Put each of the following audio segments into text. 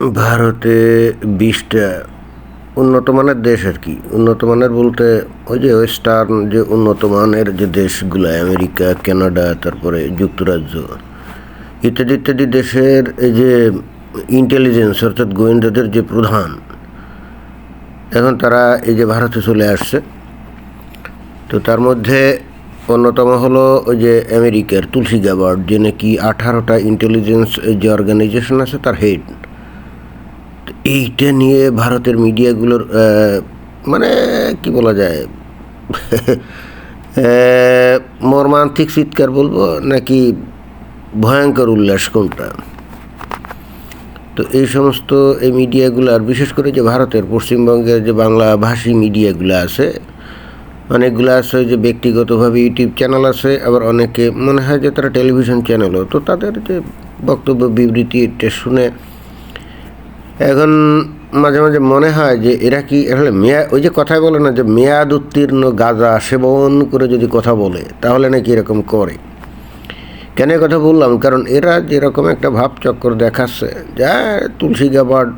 ভারতে বিশটা উন্নত মানের দেশ আর কি। উন্নত মানের বলতে ওই যে ওয়েস্টার্ন যে উন্নত মানের যে দেশগুলো, আমেরিকা, কানাডা, তারপরে যুক্তরাজ্য, ইত্যাদি ইত্যাদি দেশের এই যে ইন্টেলিজেন্স অর্থাৎ গোয়েন্দাদের যে প্রধান, এখন তারা এই যে ভারতে চলে আসছে। তো তার মধ্যে অন্যতম হলো ওই যে আমেরিকার তুলসী গ্যাবার্ড যে নাকি আঠারোটা ইন্টেলিজেন্স যে অর্গানাইজেশন আছে তার হেড এইটা নিয়ে ভারতের মিডিয়াগুলোর মানে কি বলা যায়? মর্মান্তিক চিৎকার বলব নাকি ভয়ঙ্কর উল্লাস কোনটা? তো এই সমস্ত এই মিডিয়াগুলো, আর বিশেষ করে যে ভারতের পশ্চিমবঙ্গের যে বাংলা ভাষী মিডিয়াগুলো আছে, অনেকগুলো আছে যে ব্যক্তিগতভাবে ইউটিউব চ্যানেল আছে, আবার অনেকে মনে হয় যে তারা টেলিভিশন চ্যানেলও, তো তাদের যে বক্তব্য বিবৃতি এটা শুনে এখন মাঝে মাঝে মনে হয় যে এরা কি, আসলে মেয়া, ওই যে কথায় বলে না যে মেয়াদ উত্তীর্ণ গাঁজা সেবন করে যদি কথা বলে, তাহলে নাকি এরকম করে। কেন কথা বললাম? কারণ এরা যেরকম একটা ভাবচক্কর দেখাচ্ছে, যা তুলসী গাবার্ড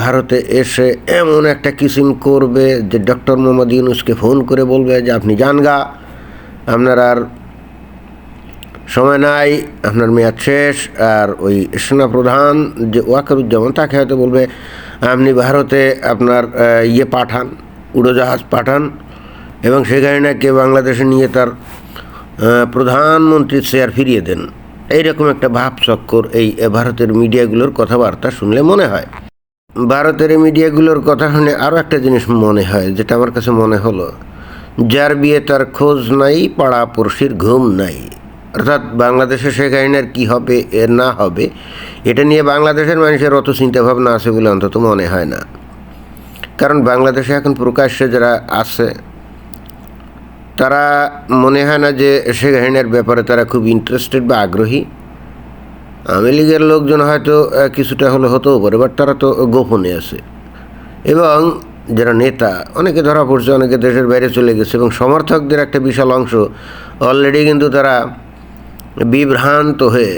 ভারতে এসে এমন একটা কিসিম করবে যে ডক্টর মোহাম্মদ ইউনুসকে ফোন করে বলবে যে, আপনি যান গা আপনার আর সময় নাই আপনার মেয়াদ শেষ আর ওই সেনাপ্রধান যে ওয়াকারুজ্জামান তাকে হয়তো বলবে আপনি ভারতে আপনার ইয়ে পাঠান উড়োজাহাজ পাঠান। এবং সেখানে নাকি বাংলাদেশে নিয়ে তার প্রধানমন্ত্রীর চেয়ার ফিরিয়ে দেন। এইরকম একটা ভাবচক্কর এই আহ, ভারতের মিডিয়াগুলোর কথাবার্তা শুনলে মনে হয়। ভারতের এই মিডিয়াগুলোর কথা শুনে আরও একটা জিনিস মনে হয় যেটা আমার কাছে মনে হলো যার বিয়ে তার খোঁজ নাই পাড়া পড়শির ঘুম নাই। অর্থাৎ বাংলাদেশে শেখ হাসিনার কী হবে এর না হবে, এটা নিয়ে বাংলাদেশের মানুষের অত চিন্তাভাবনা আছে বলে অন্তত মনে হয় না। কারণ বাংলাদেশে এখন প্রকাশ্যে যারা আছে, তারা মনে হয় না যে শেখ হাসিনার ব্যাপারে তারা খুব ইন্টারেস্টেড বা আগ্রহী। আওয়ামী লীগের লোকজন হয়তো কিছুটা হলে হতেও পারে বাট তারা তো গোপনে আছে। এবং যারা নেতা, অনেকে ধরা পড়ছে, অনেকে দেশের বাইরে চলে গেছে, এবং সমর্থকদের একটা বিশাল অংশ অলরেডি কিন্তু তারা বিভ্রান্ত হয়ে,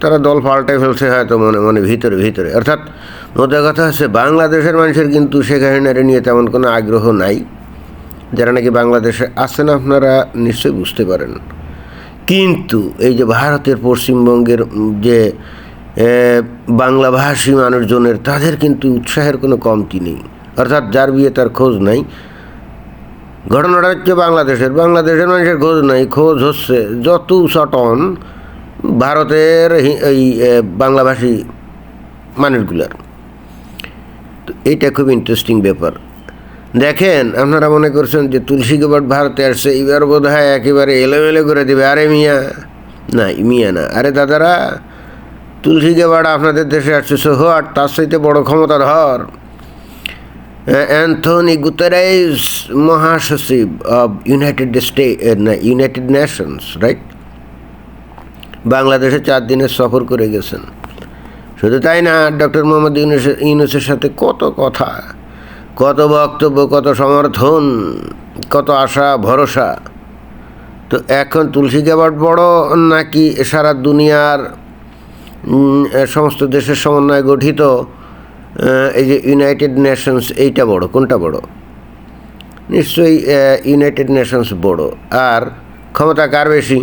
তারা দল পাল্টায় ফেলছে হয়তো মনে মনে ভিতরে ভিতরে। অর্থাৎ মোদ্দা কথা হচ্ছে বাংলাদেশের মানুষের কিন্তু শেখ হাসিনারে নিয়ে তেমন কোনো আগ্রহ নাই। যারা নাকি বাংলাদেশে আসেন আপনারা নিশ্চয়ই বুঝতে পারেন। কিন্তু এই যে ভারতের পশ্চিমবঙ্গের যে বাংলাভাষী মানুষজনের, তাদের কিন্তু উৎসাহের কোনো কমতি নেই। অর্থাৎ যার বিয়ে তার খোঁজ নাই। ঘটনাটা হচ্ছে বাংলাদেশের। বাংলাদেশের মানুষের খোঁজ নাই, খোঁজ হচ্ছে যত সটন ভারতের এই বাংলাভাষী মানুষগুলার। তো এইটা খুব ইন্টারেস্টিং ব্যাপার। দেখেন, আপনারা মনে করছেন যে তুলসী গোবর ভারতে আসছে এবার বোধ হয় একেবারে এলোমেলো করে দেবে। আরে মিয়া, না মিয়া না। আরে দাদারা, তুলসী গেবাড় আপনাদের দেশে আসছে সো হোয়াট তার সাথে বড় ক্ষমতাধর অ্যান্থনি গুতেরাইজ মহাসচিব of United State United Nations, right? বাংলাদেশে চার দিনের সফর করে গেছেন। শুধু তাই না, ডক্টর মোহাম্মদ ইউনুস, ইউনুসের সাথে কত কথা, কত বক্তব্য, কত সমর্থন, কত আশা, ভরসা। তো এখন তুলসী গ্যাবার্ড বড় নাকি সারা দুনিয়ার সমস্ত দেশের সমন্বয়ে গঠিত এই যে ইউনাইটেড নেশনস এইটা বড়, কোনটা বড়? নিশ্চয়ই ইউনাইটেড নেশনস বড়। আর ক্ষমতা কার বেশি?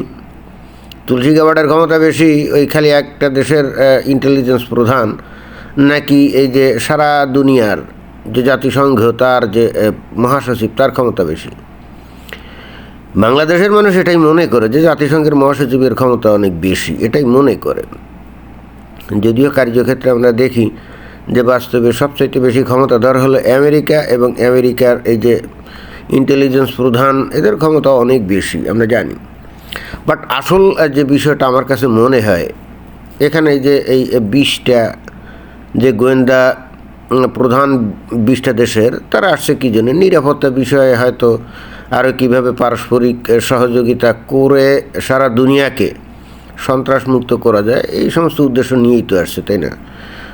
তুলসী গাবাডের ক্ষমতা বেশি, ওই খালি একটা দেশের ইন্টেলিজেন্স প্রধান, নাকি এই যে সারা দুনিয়ার যে জাতিসংঘ, তার যে মহাসচিব, তার ক্ষমতা বেশি? বাংলাদেশের মানুষ এটাই মনে করে যে জাতিসংঘের মহাসচিবের ক্ষমতা অনেক বেশি, এটাই মনে করে। যদিও কার্যক্ষেত্রে আমরা দেখি যে বাস্তবে সবচাইতে বেশি ক্ষমতাধর হলো আমেরিকা এবং আমেরিকার এই যে ইন্টেলিজেন্স প্রধান, এদের ক্ষমতা অনেক বেশি, আমরা জানি। বাট আসল যে বিষয়টা আমার কাছে মনে হয়, এখানে যে এই বিশটা যে গোয়েন্দা প্রধান বিশটা দেশের, তারা আসছে কী জন্য? নিরাপত্তা বিষয়ে হয়তো আরও কীভাবে পারস্পরিক সহযোগিতা করে সারা দুনিয়াকে সন্ত্রাসমুক্ত করা যায়, এই সমস্ত উদ্দেশ্য নিয়েই তো আসছে, তাই না?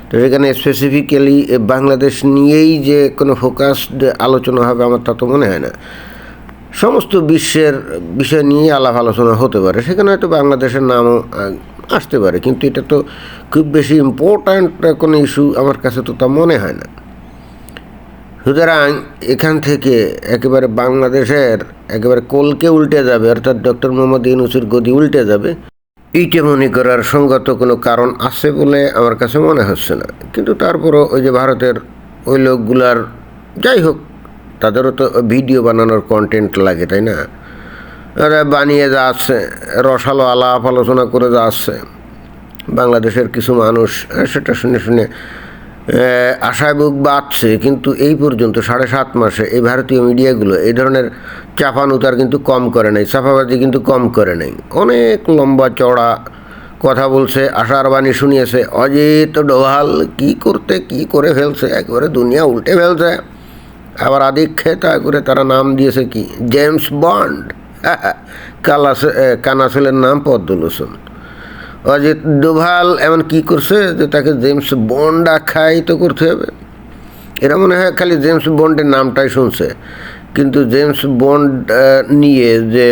তো সেখানে স্পেসিফিক্যালি বাংলাদেশ নিয়েই যে কোনো ফোকাসড আলোচনা হবে আমার তা তো মনে হয় না। সমস্ত বিশ্বের বিষয় নিয়ে আলাপ আলোচনা হতে পারে, সেখানে হয়তো বাংলাদেশের নামও আসতে পারে, কিন্তু এটা তো খুব বেশি ইম্পর্ট্যান্ট কোনো ইস্যু আমার কাছে তো তা মনে হয় না। সুতরাং এখান থেকে একেবারে বাংলাদেশের, একেবারে কলকে উল্টে যাবে, অর্থাৎ ডক্টর মোহাম্মদ ইউনুসের গদি উল্টে যাবে। এইটা মনে করার সঙ্গত কোনো কারণ আছে বলে আমার কাছে মনে হচ্ছে না। কিন্তু তারপরও ওই যে ভারতের ওই লোকগুলার যাই হোক, তাদেরও তো ভিডিও বানানোর কন্টেন্ট লাগে, তাই না? বানিয়ে যা আছে, রসালো আলাপ আলোচনা করে যা আছে। বাংলাদেশের কিছু মানুষ সেটা শুনে শুনে আশায় বুক বাঁচছে কিন্তু এই পর্যন্ত সাড়ে সাত মাসে এই ভারতীয় মিডিয়াগুলো এই ধরনের চাপানুতার কিন্তু কম করে নাই, চাপাবাজি কিন্তু কম করে নাই। অনেক লম্বা চড়া কথা বলছে, আশার বাণী শুনিয়েছে, অজিত ডোভাল কি করতে, কি করে ফেলছে, একবারে দুনিয়া উল্টে ফেলছে। আবার আদিক্ষেতা করে তারা নাম দিয়েছে কি? James bond. কালাস কানাসেলের নাম পদ্মলোচন। অজিত ডোভাল এমন কি করছে যে তাকে জেমস বন্ড আখ্যায়িত করতে হবে? এরা মনে হয় খালি জেমস বন্ডের নামটাই শুনছে। কিন্তু জেমস বন্ড নিয়ে যে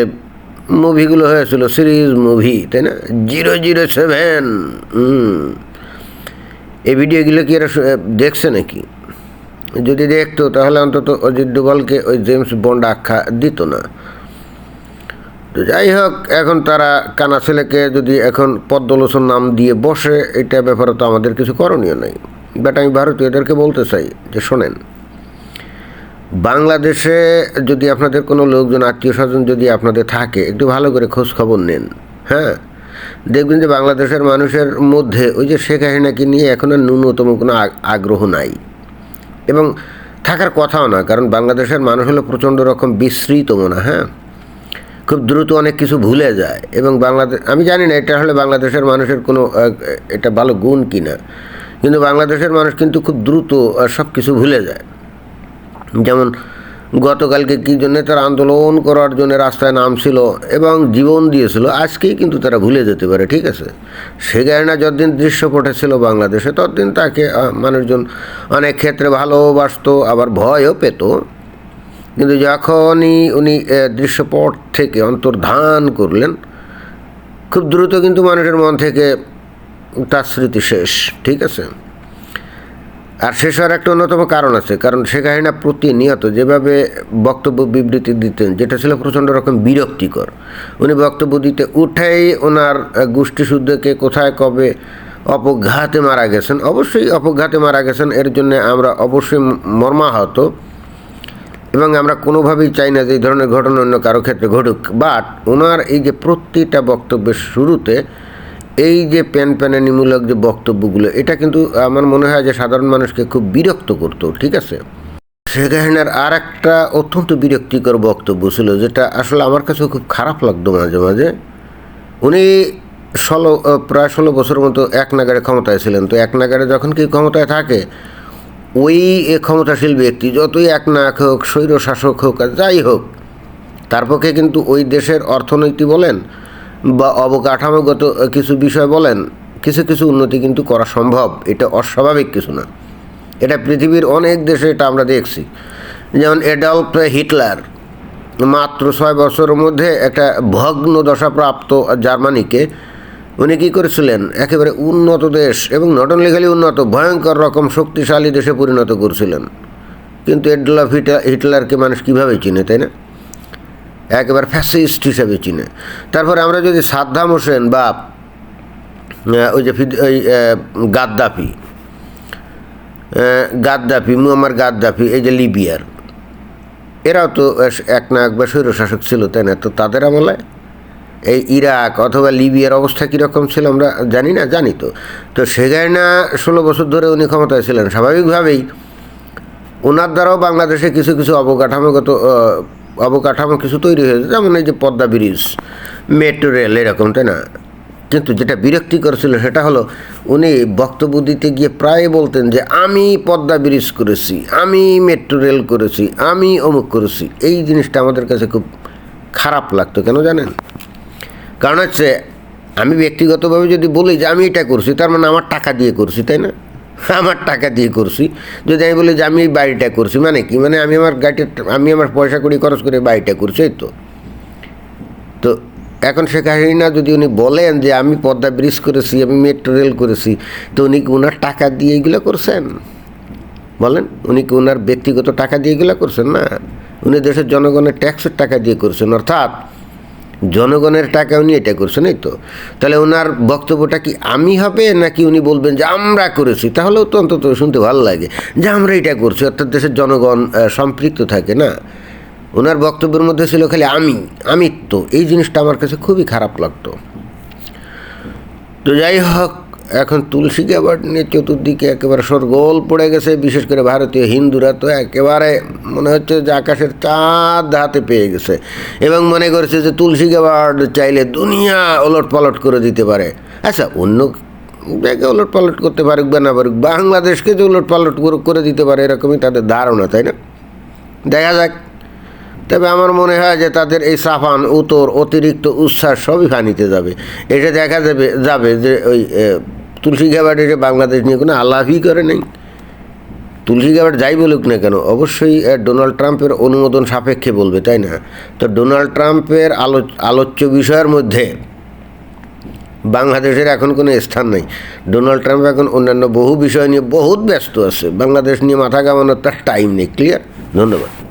মুভিগুলো হয়েছিল, সিরিজ মুভি, তাই না? জিরো জিরো সেভেন এই ভিডিওগুলো কি এরা দেখছে নাকি? যদি দেখতো তাহলে অন্তত অজিত ডোভালকে ওই জেমস বন্ড আখ্যা দিত না। তো যাই হোক, এখন তারা কানা ছেলেকে যদি এখন পদ্মলোচন নাম দিয়ে বসে, এটা ব্যাপারে তো আমাদের কিছু করণীয় নেই। বাট আমি ভারতীয়দেরকে বলতে চাই যে শোনেন, বাংলাদেশে যদি আপনাদের কোনো লোকজন, আত্মীয় স্বজন যদি আপনাদের থাকে, একটু ভালো করে খোঁজ খবর নেন হ্যাঁ? দেখবেন যে বাংলাদেশের মানুষের মধ্যে ওই যে শেখ হাসিনাকে নিয়ে এখন আর ন্যূনতম কোনো আগ্রহ নাই। এবং থাকার কথাও না, কারণ বাংলাদেশের মানুষ হলো প্রচণ্ড রকম বিস্মৃত মনে হ্যাঁ? খুব দ্রুত অনেক কিছু ভুলে যায় এবং বাংলাদেশ আমি জানি না, এটা হলে বাংলাদেশের মানুষের কোনো এটা ভালো গুণ কিনা কিন্তু বাংলাদেশের মানুষ কিন্তু খুব দ্রুত সব কিছু ভুলে যায়। যেমন গতকালকে কী জন্য তারা আন্দোলন করার জন্য রাস্তায় নামছিল এবং জীবন দিয়েছিল, আজকেই কিন্তু তারা ভুলে যেতে পারে, ঠিক আছে? সে গায়না যতদিন দৃশ্যপটে ছিল বাংলাদেশে, ততদিন তাকে মানুষজন অনেক ক্ষেত্রে ভালোবাসতো, আবার ভয়ও পেত। কিন্তু যখনই উনি দৃশ্যপট থেকে অন্তর্ধান করলেন, খুব দ্রুত কিন্তু মানুষের মন থেকে তার স্মৃতি শেষ, ঠিক আছে? আর শেষ হওয়ার একটা অন্যতম কারণ আছে, কারণ শেখ হাসিনা প্রতিনিয়ত যেভাবে বক্তব্য বিবৃতি দিতেন, যেটা ছিল প্রচণ্ড রকম বিরক্তিকর, উনি বক্তব্য দিতে উঠেই ওনার গোষ্ঠীশুদ্ধকে কোথায় কবে অপঘাতে মারা গেছেন, অবশ্যই অপঘাতে মারা গেছেন, এর জন্য আমরা অবশ্যই মর্মাহত। এবং আমরা কোনোভাবেই চাই না যে এই ধরনের ঘটনা অন্য কারও ক্ষেত্রে ঘটুক। বাট ওনার এই যে প্রতিটা বক্তব্যের শুরুতে এই যে প্যান প্যানানিমূলক যে বক্তব্যগুলো, এটা কিন্তু আমার মনে হয় যে সাধারণ মানুষকে খুব বিরক্ত করতো, ঠিক আছে? শেখ হাসিনার আর একটা অত্যন্ত বিরক্তিকর বক্তব্য ছিল, যেটা আসলে আমার কাছে খুব খারাপ লাগতো মাঝে মাঝে। উনি ষোলো, প্রায় ষোলো বছর মতো এক নাগারে ক্ষমতায় ছিলেন। তো এক নাগারে যখন কি ক্ষমতায় থাকে ওই ক্ষমতাশীল ব্যক্তি যতই এক নাক হোক স্বৈর শাসক হোক আর যাই হোক, তার পক্ষে কিন্তু ওই দেশের অর্থনীতি বলেন বা অবকাঠামোগত কিছু বিষয় বলেন, কিছু কিছু উন্নতি কিন্তু করা সম্ভব। এটা অস্বাভাবিক কিছু না। এটা পৃথিবীর অনেক দেশে এটা আমরা দেখছি। যেমন এডলফ হিটলার, মাত্র ছয় বছরের মধ্যে একটা ভগ্ন দশাপ্রাপ্ত জার্মানিকে উনি কী করেছিলেন? একেবারে উন্নত দেশ এবং নট অনলি খালি উন্নত, ভয়ঙ্কর রকম শক্তিশালী দেশে পরিণত করছিলেন। কিন্তু এডলফ হিটলার হিটলারকে মানুষ কীভাবে চিনে, তাই না? একেবারে ফ্যাসিস্ট হিসাবে চিনে। তারপরে আমরা যদি সাদ্দাম হোসেন বা ওই যে ওই গাদ্দাফি গাদ্দাফি, মুয়াম্মার গাদ্দাফি, এই যে লিবিয়ার, এরাও তো এক না একবার স্বৈরশাসক ছিল, তাই না? তো তাদের আমলে এই ইরাক অথবা লিবিয়ার অবস্থা কীরকম ছিল আমরা জানি না, জানি তো। তো সেখানে না ষোলো বছর ধরে উনি ক্ষমতায় ছিলেন। স্বাভাবিকভাবেই ওনার দ্বারাও বাংলাদেশে কিছু কিছু অবকাঠামোগত অবকাঠামো কিছু তৈরি হয়েছে। যেমন এই যে পদ্মা ব্রিজ, মেট্রো রেল এরকম, তাই না? কিন্তু যেটা বিরক্তিকর ছিল সেটা হলো উনি বক্তব্য দিতে গিয়ে প্রায় বলতেন যে, আমি পদ্মা ব্রিজ করেছি, আমি মেট্রো রেল করেছি, আমি অমুক করেছি। এই জিনিসটা আমাদের কাছে খুব খারাপ লাগতো, কেন জানেন? কারণ হচ্ছে, আমি ব্যক্তিগতভাবে যদি বলি যে আমি এটা করছি, তার মানে আমার টাকা দিয়ে করছি, তাই না? আমার টাকা দিয়ে করছি। যদি আমি বলি যে আমি এই বাড়িটা করছি মানে কি? মানে আমি আমার গাড়িটা, আমি আমার পয়সা করি খরচ করে বাড়িটা করছি, এই তো। তো এখন শেখ হাসিনা যদি উনি বলেন যে আমি পদ্মা ব্রিজ করেছি, আমি মেট্রো রেল করেছি, তো উনি কি ওনার টাকা দিয়ে এগুলো করছেন? বলেন, উনি কি ওনার ব্যক্তিগত টাকা দিয়ে এগুলো করছেন? না। উনি দেশের জনগণের ট্যাক্সের টাকা দিয়ে করছেন, অর্থাৎ জনগণের টাকা উনি এটা করছেন এই তো? তাহলে ওনার বক্তব্যটা কি আমি হবে, নাকি উনি বলবেন যে আমরা করেছি? তাহলেও তো অন্তত শুনতে ভালো লাগে যে আমরা এটা করছি, অর্থাৎ দেশের জনগণ সম্পৃক্ত থাকে, না? ওনার বক্তব্যের মধ্যে ছিল খালি আমি আমিত্ব এই জিনিসটা আমার কাছে খুবই খারাপ লাগতো। তো যাই হোক এখন তুলসী গ্যাবার্ড নিয়ে চতুর্দিকে একেবারে সরগোল পড়ে গেছে, বিশেষ করে ভারতীয় হিন্দুরা তো একেবারে মনে হচ্ছে যে আকাশের চাঁদ হাতে পেয়ে গেছে। এবং মনে করছে যে তুলসী গ্যাবার্ড চাইলে দুনিয়া ওলট পালট করে দিতে পারে। আচ্ছা অন্য জায়গায় ওলট পালট করতে পারুক বা না পারুক, বাংলাদেশকে যে ওলট পালট করে দিতে পারে এরকমই তাদের ধারণা, তাই না? দেখা যাক। তবে আমার মনে হয় যে তাদের এই সাফান উত্তর অতিরিক্ত উচ্ছ্বাস সবই ফানিতে যাবে। এটা দেখা যাবে যাবে যে ওই তুলসী গ্যাবার্ড যে বাংলাদেশ নিয়ে কোনো আলাপই করে নেই। তুলসী গ্যাবার্ড যাই বলুক না কেন, অবশ্যই ডোনাল্ড ট্রাম্পের অনুমোদন সাপেক্ষে বলবে, তাই না? তো ডোনাল্ড ট্রাম্পের আলো, আলোচ্য বিষয়ের মধ্যে বাংলাদেশের এখন কোনো স্থান নেই। ডোনাল্ড ট্রাম্প এখন অন্যান্য বহু বিষয় নিয়ে বহুত ব্যস্ত আছে। বাংলাদেশ নিয়ে মাথা কামানোর তার টাইম নেই ক্লিয়ার ধন্যবাদ।